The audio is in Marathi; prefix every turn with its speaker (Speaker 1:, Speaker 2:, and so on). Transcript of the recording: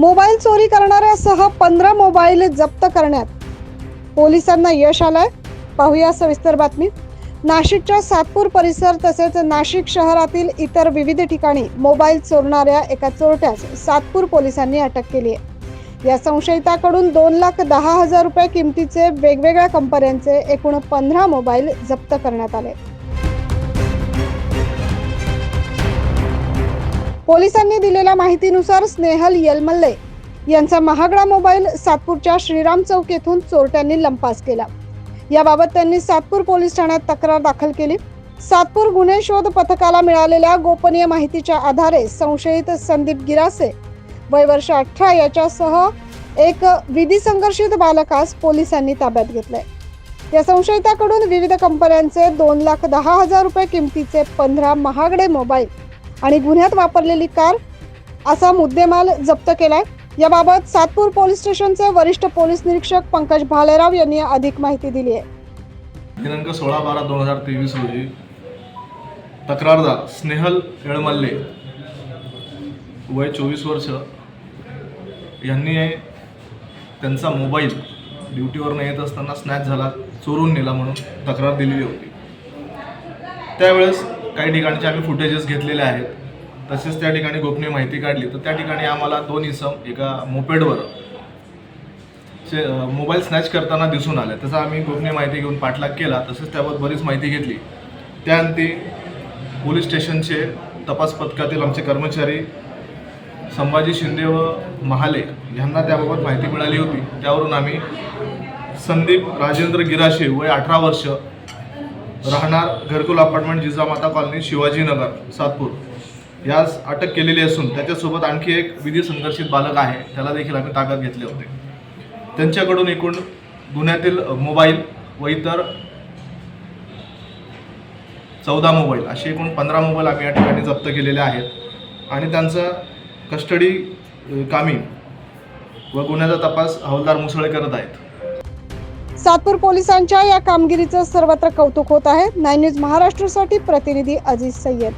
Speaker 1: मोबाईल चोरी करणाऱ्यासह पंधरा मोबाईल जप्त करण्यात. पोलिसांना यश आलंय. पाहूया सविस्तर बातमी. नाशिकच्या सातपूर परिसर तसेच नाशिक शहरातील इतर विविध ठिकाणी मोबाईल चोरणाऱ्या एका चोरट्यास सातपूर पोलिसांनी अटक केली आहे. या संशयिताकडून दोन लाख दहा हजार रुपये किमतीचे वेगवेगळ्या कंपन्यांचे एकूण पंधरा मोबाईल जप्त करण्यात आले. पोलिसांनी दिलेल्या माहितीनुसार स्नेहल येलमल्ले यांचा महागडा मोबाईल सातपूरच्या श्रीराम चौक येथून चोरट्यांनी लंपास केला. याबाबत त्यांनी सातपूर पोलीस ठाण्यात तक्रार दाखल केली. सातपूर गुन्हे शोध पथकाला मिळालेल्या गोपनीय माहितीच्या आधारे संशयित संदीप गिरासे वय वर्ष अठरा याच्यासह एक विधी संघर्षित बालकास पोलिसांनी ताब्यात घेतलंय. या संशयिताकडून विविध कंपन्यांचे दोन लाख दहा हजार रुपये किमतीचे पंधरा महागडे मोबाईल आणि गुन्ह्यात वापरलेली कार असा मुद्देमाल जप्त केलाय. याबाबत सातपूर पोलीस स्टेशनचे वरिष्ठ पोलीस निरीक्षक पंकज भालेराव यांनी अधिक माहिती दिली आहे.
Speaker 2: दिनांक सोळा बारा दोन हजार तेवीस रोजी तक्रारदार स्नेहल येळमल्ले वय चोवीस वर्ष यांनी त्यांचा मोबाईल ड्युटीवरून येत असताना स्नॅच झाला चोरून नेला म्हणून तक्रार दिलेली होती. त्यावेळेस काही ठिकाणचे आम्ही फुटेजेस घेतलेले आहेत. तसेच त्या ठिकाणी गोपनीय माहिती काढली. तर त्या ठिकाणी आम्हाला दोन इसम एका मोपेडवर चे मोबाईल स्नॅच करताना दिसून आले. तसं आम्ही गोपनीय माहिती घेऊन पाठलाग केला. तसेच त्याबाबत बरीच माहिती घेतली. त्याअंती पोलीस स्टेशनचे तपास पथकातील आमचे कर्मचारी संभाजी शिंदे व महाले यांना त्याबाबत माहिती मिळाली होती. त्यावरून आम्ही संदीप राजेंद्र गिराशे वय अठरा वर्ष राहणार घरकुल अपार्टमेंट जिजामाता कॉलनी शिवाजीनगर सातपूर. यास अटक केलेली असून त्याच्यासोबत आणखी एक विधी संघर्षित बालक आहे. त्याला देखील आम्ही ताब्यात घेतले होते. त्यांच्याकडून एकूण गुन्ह्यातील मोबाईल व इतर चौदा मोबाईल असे एकूण पंधरा मोबाईल आम्ही या ठिकाणी जप्त केलेले आहेत. आणि त्यांचं कस्टडी कामी व गुन्ह्याचा तपास हवालदार मुसळे करत आहेत.
Speaker 1: सातपूर पोलिसांच्या या कामगिरीचं सर्वत्र कौतुक होत आहे. नाईन न्यूज महाराष्ट्रासाठी प्रतिनिधी अजिज सय्यद.